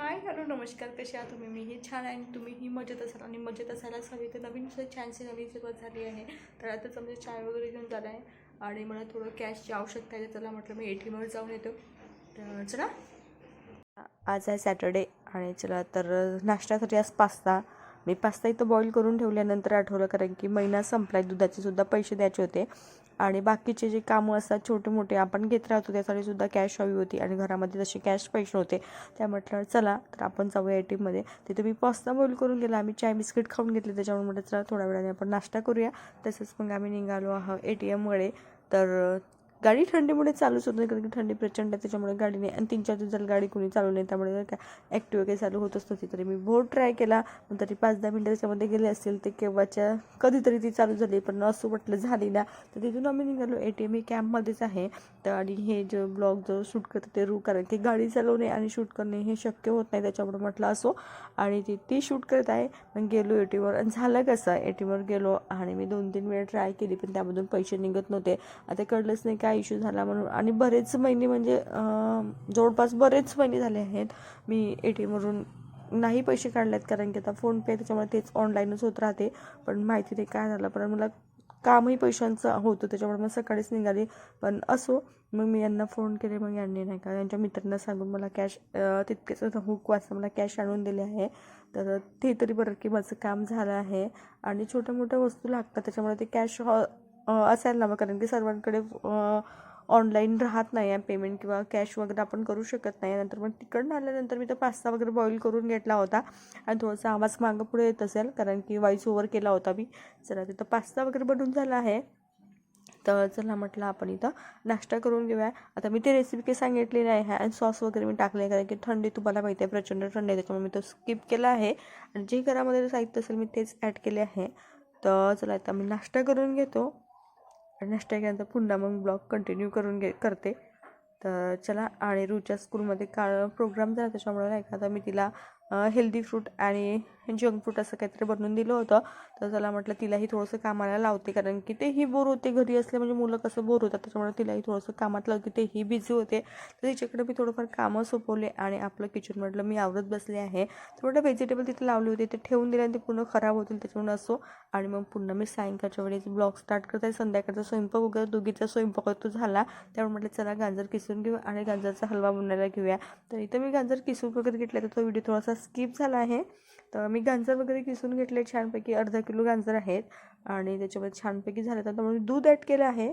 Hi hello नमस्कार कसे आहात तुम्ही? मीही छान आहे आणि तुम्हीही मजेत असाल आणि मजेत असायलाच हवी तर नवीन सुद्धा छानशी नवीन सुरुवात झाली आहे. तर आताच आमचे चाय वगैरे घेऊन झाला आहे आणि मला थोडं कॅशची आवश्यकता आहे त्याला चला म्हटलं मी ए टी एमवर जाऊन येतो. तर चला. आज आहे सॅटर्डे आणि चला तर नाश्त्यासाठी आज पास्ता मी पास्ता इथं बॉईल करून ठेवल्यानंतर आठवलं कारण की महिना संपलाय दुधाचे सुद्धा पैसे द्यायचे होते. आणि बाकीचे जे कामं असतात छोटे मोठे आपण घेत राहतो त्यासाठी सुद्धा कॅश हवी होती. आणि घरामध्ये तसे कॅश पैसे होते त्या म्हटलं चला तर आपण जाऊया ए टी एममध्ये तिथे मी पास्ता बॉईल करून गेला. आम्ही चाय बिस्किट खाऊन घेतले. त्याच्यामुळे म्हटलं चला थोड्या वेळाने आपण नाश्ता करूया. तसंच मग आम्ही निघालो आहोत ए टी एमकडे तर गाडी थंडीमुळे चालूच होत नाही कारण की थंडी प्रचंड आहे त्याच्यामुळे गाडी नाही. आणि तीन चार दिवस गाडी कोणी चालू नाही त्यामुळे काय ॲक्टिव्ह काही चालू होतच नव्हती तरी मी बहुत ट्राय केला. पण तरी पाच दहा मिनटं त्याच्यामध्ये गेले असतील ते केव्हाच्या कधीतरी ती चालू झाली पण असं म्हटलं झाली ना. तर तिथून आम्ही निघालो ए टी एम हे कॅम्पमध्येच आहे. तर आणि हे जो ब्लॉग जो शूट करते ते रू कारण की गाडी चालवणे आणि शूट करणे हे शक्य होत नाही त्याच्यामुळे म्हटलं असो. आणि ती ती शूट करत आहे. मग गेलो ए टी एमवर आणि झालं कसं ए टी एमवर गेलो आणि मी दोन तीन वेळा ट्राय केली पण त्यामधून पैसे निघत नव्हते. आता कळलंच नाही काय काय इश्यू झाला म्हणून. आणि बरेच महिने म्हणजे जवळपास बरेच महिने झाले आहेत मी ए टी एमवरून नाही पैसे काढले आहेत कारण की आता फोनपे त्याच्यामुळे तेच ऑनलाईनच होत राहते. पण माहिती नाही काय झालं. पण मला कामही पैशांचं होतं त्याच्यामुळे मग सकाळीच निघाली. पण असो मग मी यांना फोन केले मग यांनी नाही का यांच्या मित्रांना सांगून मला कॅश तितकेच हुक वाजता मला कॅश आणून दिले आहे. तर ते तरी बरं की माझं काम झालं आहे. आणि छोट्या मोठ्या वस्तू लागतात त्याच्यामुळे ते कॅश असायला हवं कारण की सर्वांकडे ऑनलाईन राहत नाही आहे पेमेंट किंवा कॅश वगैरे आपण करू शकत नाही. नंतर मग तिकडनं आल्यानंतर मी तो पास्ता वगैरे बॉईल करून घेतला होता. आणि थोडासा आवाज मागं पुढे येत असेल कारण की वॉईस ओव्हर केला होता मी. चला तिथं पास्ता वगैरे बनून झाला आहे. तर चला म्हटलं आपण इथं नाश्ता करून घेऊया. आता मी ती रेसिपी काही सांगितली नाही आहे आणि सॉस वगैरे मी टाकले कारण की थंडी तुम्हाला माहिती आहे प्रचंड थंडी आहे. त्याच्यामुळे मी तो स्किप केला आहे. आणि जे घरामध्ये साहित्य असेल मी तेच ॲड केले आहे. तर चला आता मी नाश्ता करून घेतो. आणि नाश्ता केल्यानंतर पुन्हा मग ब्लॉग कंटिन्यू करून घे करते. तर चला आणि रुच्या स्कूलमध्ये काळ प्रोग्राम झाला त्याच्यामुळे नाही का आता मी तिला हेल्दी फ्रूट आणि जंक फ्रूट असं काहीतरी बनवून दिलं होतं. तर चला म्हटलं तिलाही थोडंसं कामाला लावते कारण की तेही बोर होते. घरी असले म्हणजे मुलं कसं बोर होतात त्याच्यामुळे तिलाही थोडंसं कामात लावते. तेही बिझी होते. तर तिच्याकडे मी थोडंफार कामं सोपवले आणि आपलं किचन म्हटलं मी आवरत बसले आहे. तर म्हटलं व्हेजिटेबल तिथे लावले होते ते ठेवून दिले आणि ते पूर्ण खराब होतील त्याच्यामुळे असो. आणि मग पुन्हा मी सायंकाळच्या वेळेस ब्लॉग स्टार्ट करते संध्याकाळचा स्वयंपाक वगैरे दोघीचा स्वयंपाक तो झाला. त्यामुळे म्हटलं चला गाजर किसून घेऊ आणि गाजरचा हलवा बनवायला घेऊया. तर इथं मी गाजर किसून वगैरे घेतला तर तो व्हिडिओ थोडासा स्किप झाला आहे. तर मी गाजर वगैरे किसून घेतले छानपैकी. अर्धा किलो गाजर आहेत. आणि त्याच्यामध्ये छानपैकी झालं. तर त्यामुळे मी दूध ॲड केलं आहे.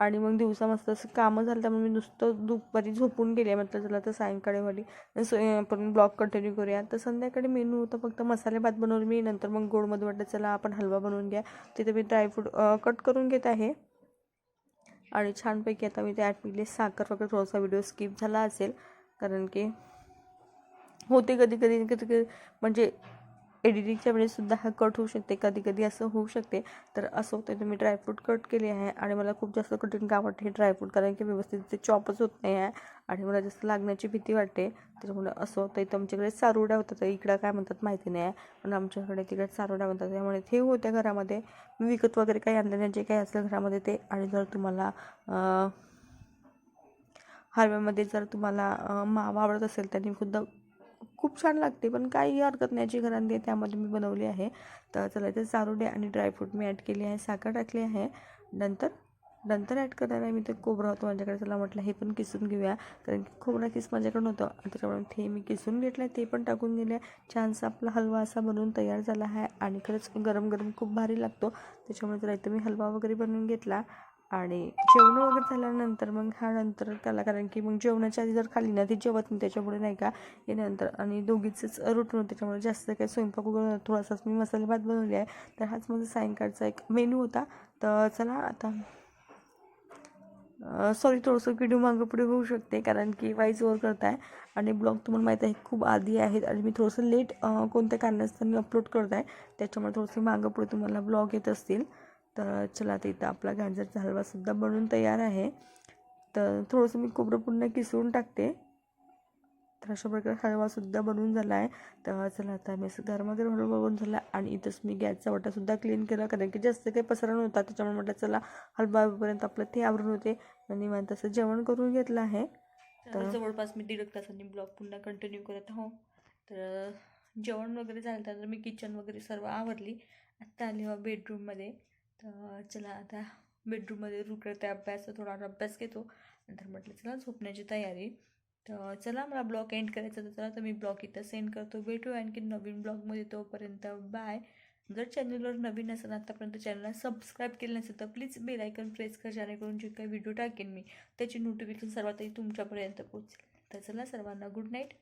आणि मग दिवसा मस्त असं कामं झालं. त्यामुळे मी नुसतं दुपारी झोपून गेले म्हटलं चला तर सायंकाळीवाली सो आपण ब्लॉग कंटिन्यू करूया. तर संध्याकाळी मेनू होतं फक्त मसाले भात बनवले मी नंतर मग गोडमध्ये वाटलं चला आपण हलवा बनवून घ्या. तिथे मी ड्रायफ्रूट कट करून घेत आहे. आणि छानपैकी आता मी ते ॲड केले. साखर वगैरे थोडासा व्हिडिओ स्किप झाला असेल. कारण की होते कधी कधी कधी कधी. म्हणजे एडिटिंगच्या वेळेससुद्धा हा कट होऊ शकते कधी कधी असं होऊ शकते. तर असं होतं तुम्ही ड्रायफ्रूट कट केले आहे आणि मला खूप जास्त कठीण का वाटते हे ड्रायफ्रूट कारण की व्यवस्थित ते चॉपच होत नाही आहे आणि मला जास्त लागण्याची भीती वाटते. त्याच्यामुळे असं होतं इथं आमच्याकडे सारोड्या होतात इकडं काय म्हणतात माहिती नाही आहे. पण आमच्याकडे तिकडे सारोड्या म्हणतात त्यामुळे ते होत्या घरामध्ये. मी विकत वगैरे काही आणलं नाही जे काही असलं घरामध्ये ते. आणि जर तुम्हाला हलव्यामध्ये जर तुम्हाला मावा आवडत असेल त्यांनी खुद्द खूप छान लागते पण काही हरकत नाही. जी घरांनी आहे त्यामध्ये मी बनवली आहे. तर चला इथे चारोडे आणि ड्रायफ्रूट मी ॲड केली आहे साखर टाकली आहे. नंतर नंतर ॲड करणार आहे मी ते खोबरं होतं माझ्याकडे. चला म्हटलं हे पण किसून घेऊया. कारण की खोबरा किस माझ्याकडून होतं आणि त्याच्यामुळे ते मी किसून घेतलं आहे ते पण टाकून गेले छानसा आपला हलवा असा बनवून तयार झाला आहे. आणि खरंच गरम गरम खूप भारी लागतो. त्याच्यामुळे जरा इथं मी हलवा वगैरे बनवून घेतला. आणि जेवण वगैरे झाल्यानंतर मग हा नंतर त्याला कारण की मग जेवणाच्या आधी जर खाली ना ती जेवत नाही त्याच्यामुळे नाही का हे नंतर आणि दोघीचंच रुटीन होतं. त्याच्यामुळे जास्त काही स्वयंपाक वगैरे थोडासाच मी मसाले भात बनवले आहे. तर हाच माझा सायंकाळचा एक मेनू होता. तर चला आता सॉरी थोडंसं व्हिडिओ मागं पुढे होऊ शकते. कारण की वाईज ओवर करत आहे आणि ब्लॉग तुम्हाला माहीत आहे खूप आधी आहेत. आणि मी थोडंसं लेट कोणत्या कारणास्तव मी अपलोड करत आहे त्याच्यामुळे थोडंसं मागं पुढे तुम्हाला ब्लॉग येत असतील. तर चला आता इथं आपला गाजरचा हलवासुद्धा बनवून तयार आहे. तर थोडंसं मी खोबरं पुन्हा किसळून टाकते. तर अशा प्रकारे हलवासुद्धा बनवून झाला आहे तर चला आता मी असं गरमागरम हलवा बनवून झाला आणि इथंच मी गॅसचा वाटासुद्धा क्लीन केला. कारण की जास्त काही पसरा नव्हता. त्याच्यामुळे म्हटलं चला हलवापर्यंत आपलं ते आवरून होते आणि मग तसं जेवण करून घेतलं आहे. तर जवळपास मी दीड तासांनी ब्लॉग पुन्हा कंटिन्यू करत आहो. तर जेवण वगैरे झालं तर मी किचन वगैरे सर्व आवरली. आत्ता आली बेडरूममध्ये तर चला आता बेडरूममध्ये रुकरते अभ्यास थोडा अभ्यास घेतो. नंतर म्हटलं चला झोपण्याची तयारी. तर चला मला ब्लॉग एंड करायचा तर चला तर मी ब्लॉग इथं सेंड करतो. भेटू आणखी नवीन ब्लॉगमध्ये. तोपर्यंत बाय जर चॅनलवर नवीन असेल आतापर्यंत चॅनलला सबस्क्राईब केलं नसेल तर प्लीज बेल आयकन प्रेस कर. जेणेकरून जे काही व्हिडिओ टाकेन मी त्याची नोटिफिकेशन सर्वात आधी तुमच्यापर्यंत पोहोचेल. तर चला सर्वांना गुड नाईट